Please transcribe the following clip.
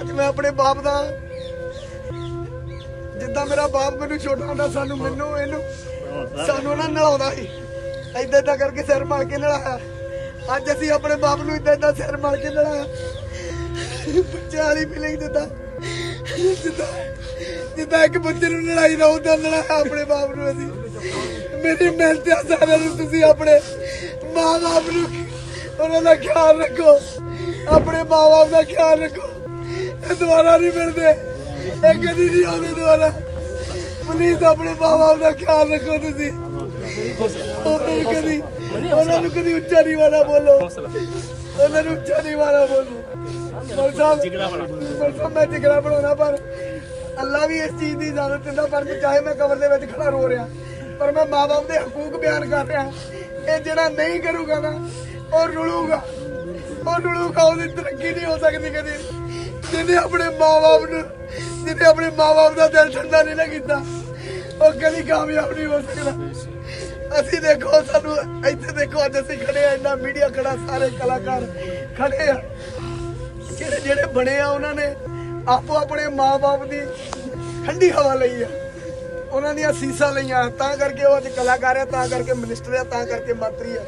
ਅੱਜ ਮੈਂ ਆਪਣੇ ਬਾਪ ਦਾ ਜਿੱਦਾਂ ਮੇਰਾ ਬਾਪ ਮੈਨੂੰ ਛੋਟਾ ਹੁੰਦਾ, ਸਾਨੂੰ ਮੈਨੂੰ ਇਹਨੂੰ ਸਾਨੂੰ ਨਾ ਨਲਾਉਂਦਾ ਸੀ। ਏਦਾਂ ਏਦਾਂ ਕਰਕੇ ਸਿਰ ਮਾਰ ਕੇ ਨਲਾਇਆ ਅੱਜ ਅਸੀਂ ਆਪਣੇ ਬਾਪ ਨੂੰ ਏਦਾਂ ਏਦਾਂ ਸਿਰ ਮਾਰ ਕੇ ਨਲਾਇਆ ਬੱਚਿਆਂ ਵਾਲੀ ਫੀਲਿੰਗ ਜਿੱਦਾਂ ਜਿੱਦਾਂ ਜਿੱਦਾਂ ਇੱਕ ਬੱਚੇ ਨੂੰ ਲੜਾਈ ਦਾ ਉਦਾਂ ਲੜਾਇਆ ਆਪਣੇ ਬਾਪ ਨੂੰ ਅਸੀਂ। ਮੇਰੀ ਮਿਹਨਤ ਆ ਸਾਰਿਆਂ ਨੂੰ, ਤੁਸੀਂ ਆਪਣੇ ਮਾਂ ਬਾਪ ਨੂੰ ਉਹਨਾਂ ਦਾ ਖਿਆਲ ਰੱਖੋ। ਆਪਣੇ ਮਾਂ ਬਾਪ ਦਾ ਖਿਆਲ ਰੱਖੋ। ਇਹ ਦੁਬਾਰਾ ਨਹੀਂ ਮਿਲਦੇ। ਇਹ ਕਦੀ ਨਹੀਂ ਆਉਂਦੇ ਦੁਬਾਰਾ। ਪਲੀਜ਼ ਆਪਣੇ ਬਾਪ ਦਾ ਖਿਆਲ ਰੱਖੋ ਤੁਸੀਂ। ਉਹਨਾਂ ਨੂੰ ਕਦੀ ਉਹਨਾਂ ਨੂੰ ਕਦੀ ਉੱਚਾ ਨਹੀਂ ਵਾਲਾ ਬੋਲੋ। ਉਹਨਾਂ ਨੂੰ ਉੱਚਾ ਨਹੀਂ ਵਾਲਾ ਬੋਲੋ। ਮਰ ਸਾਹਿਬ ਮੈਂ ਜਿਗਰਾ ਬਣਾਉਣਾ ਪਰ ਅੱਲਾ ਵੀ ਇਸ ਚੀਜ਼ ਦੀ ਇਜਾਜ਼ਤ ਦਿੰਦਾ ਪਰ ਚਾਹੇ ਮੈਂ ਕਬਰ ਦੇ ਵਿੱਚ ਖੜਾ ਰੋ ਰਿਹਾ ਪਰ ਮੈਂ ਮਾਂ-ਬਾਪ ਦੇ ਹਕੂਕ ਬਿਆਨ ਕਰ ਰਿਹਾ। ਇਹ ਜਿਹੜਾ ਨਹੀਂ ਕਰੂਗਾ ਨਾ ਉਹ ਰੁਲੂਗਾ। ਉਹ ਰੁਲੂਗਾ ਉਹਦੀ ਤਰੱਕੀ ਨਹੀਂ ਹੋ ਸਕਦੀ ਕਦੇ। ਜਿਹਨੇ ਆਪਣੇ ਮਾਂ-ਬਾਪ ਨੂੰ ਜਿਹਨੇ ਆਪਣੇ ਮਾਂ-ਬਾਪ ਦਾ ਦਿਲ ਠੰਡਾ ਨਹੀਂ ਨਾ ਕੀਤਾ, ਉਹ ਕਦੀ ਕਾਮਯਾਬ ਨਹੀਂ ਹੋ ਸਕਦਾ। ਅਸੀਂ ਦੇਖੋ, ਸਾਨੂੰ ਇੱਥੇ ਦੇਖੋ, ਅੱਜ ਅਸੀਂ ਖੜੇ ਆ ਇੰਨਾ ਮੀਡੀਆ ਖੜਾ, ਸਾਰੇ ਕਲਾਕਾਰ ਖੜੇ ਆ। ਜਿਹੜੇ ਜਿਹੜੇ ਬਣੇ ਆ, ਉਹਨਾਂ ਨੇ ਆਪੋ ਆਪਣੇ ਮਾਪੇ ਦੀ ਠੰਡੀ ਹਵਾ ਲਈ ਆ। ਉਹਨਾਂ ਦੀਆਂ ਸੀਸਾਂ ਲਈਆਂ, ਤਾਂ ਕਰਕੇ ਉਹ ਅੱਜ ਕਲਾਕਾਰ ਆ, ਤਾਂ ਕਰਕੇ ਮਿਨਿਸਟਰ ਆ, ਤਾਂ ਕਰਕੇ ਮੰਤਰੀ ਆ।